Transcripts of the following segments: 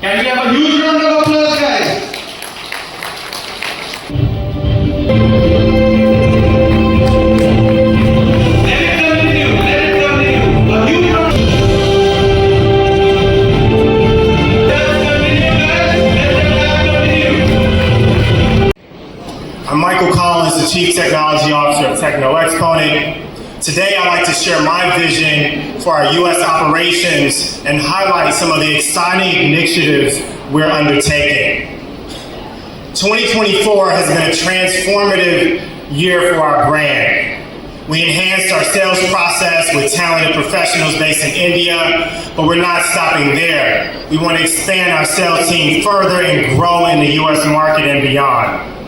Can we have a huge round of applause, guys? Chief Technology Officer of Techno Exponent. Today, I'd like to share my vision for our U.S. operations and highlight some of the exciting initiatives we're undertaking. 2024 has been a transformative year for our brand. We enhanced our sales process with talented professionals based in India, but we're not stopping there. We want to expand our sales team further and grow in the U.S. market and beyond.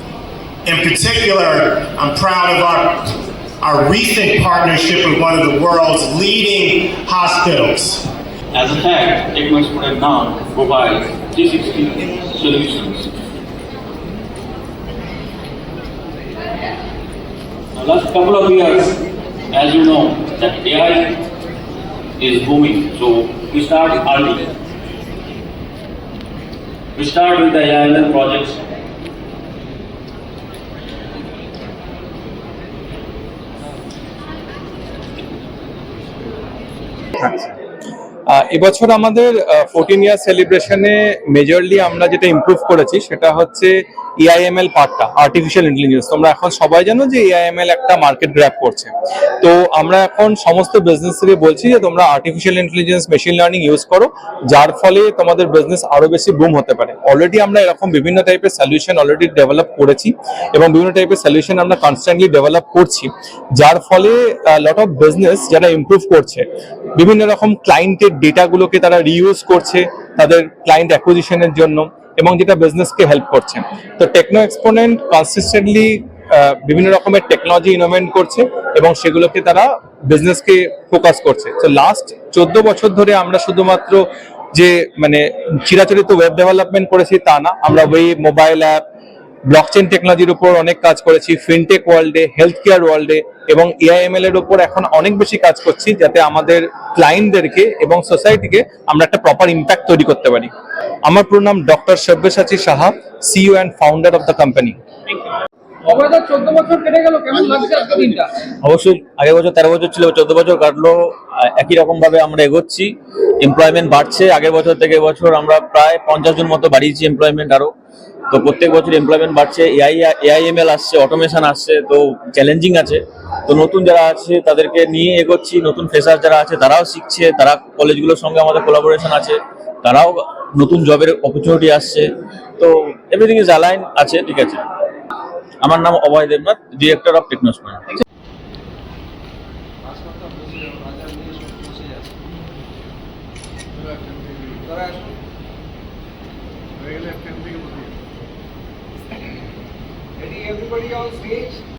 In particular, I'm proud of our, our recent partnership with one of the world's leading hospitals. As a fact, TechnoExpert now provides 360 solutions. Now, last couple of years, as you know, that AI is booming, so we start early. We start with the AIML projects. practice. এবছর আমাদের fourteen year সেলিব্রেশনে majorly আমরা যেটা improve করেছি সেটা হচ্ছে AIML পার্টটা artificial intelligence তোমরা এখন সবাই জানো যে এআইএমএল একটা মার্কেট গ্র্যাপ করছে। তো আমরা এখন সমস্ত বিজনেস থেকে বলছি যে তোমরা artificial intelligence machine learning use করো, যার ফলে তোমাদের বিজনেস আরও বেশি বুম হতে পারে। অলরেডি আমরা এরকম বিভিন্ন টাইপের সলিউশন অলরেডি ডেভেলপ করেছি এবং বিভিন্ন টাইপের সলিউশন আমরা কনস্ট্যান্টলি ডেভেলপ করছি, যার ফলে লট অফ বিজনেস যারা ইমপ্রুভ করছে, বিভিন্ন রকম ক্লায়েন্টের ডেটাগুলোকে তারা রিউজ করছে তাদের ক্লায়েন্ট অ্যাকুইজিশনের জন্য এবং যেটা বিজনেসকে হেল্প করছে। তো টেকনো এক্সপোনেন্ট কনসিস্টেন্টলি বিভিন্ন রকমের টেকনোলজি ইনোভেন্ট করছে এবং সেগুলোকে তারা বিজনেসকে ফোকাস করছে। তো লাস্ট চোদ্দ বছর ধরে আমরা শুধুমাত্র যে মানে চিরাচরিত ওয়েব ডেভেলপমেন্ট করেছি তা না, আমরা ওয়েব মোবাইল অ্যাপ ব্লকচেন টেকনোলজির উপর অনেক কাজ করেছি ফিনটেক ওয়ার্ল্ডে হেলথ কেয়ার ওয়ার্ল্ডে এবং এআইএমএল এর উপর এখন অনেক বেশি কাজ করছি যাতে আমাদের ক্লায়েন্টদেরকে এবং সোসাইটিকে আমরা একটা প্রপার ইম্প্যাক্ট তৈরি করতে পারি। আমার পুরো নাম doctor Sabyasachi Saha CEO and founder of the company বছর অবশ্যই আগের বছর তেরো বছর ছিল চোদ্দ বছর কাটলো একই রকম ভাবে আমরা এগোচ্ছি এমপ্লয়মেন্ট বাড়ছে আগের বছর থেকে এবছর আমরা প্রায় পঞ্চাশ জন মতো বাড়িয়েছি এমপ্লয়মেন্ট আরও তো প্রত্যেক বছর এমপ্লয়মেন্ট বাড়ছে এআই এআইএমএল আসছে অটোমেশন আসছে, তো চ্যালেঞ্জিং আছে। তো নতুন যারা আছে, তাদেরকে নিয়ে এগোচ্ছি, নতুন ফ্রেশার যারা আছে, তারাও শিখছে, তারা কলেজগুলোর সঙ্গে আমাদের কোলাবোরেশন আছে, তারাও নতুন জবের অপরচুনিটি আসছে। তো এভরিথিং ইজ অ্যালাইন আছে, ঠিক আছে। আমার নাম অভয় দেবনাথ ডিরেক্টর অফ টেকনোস্পয়েন্ট Ready everybody on stage?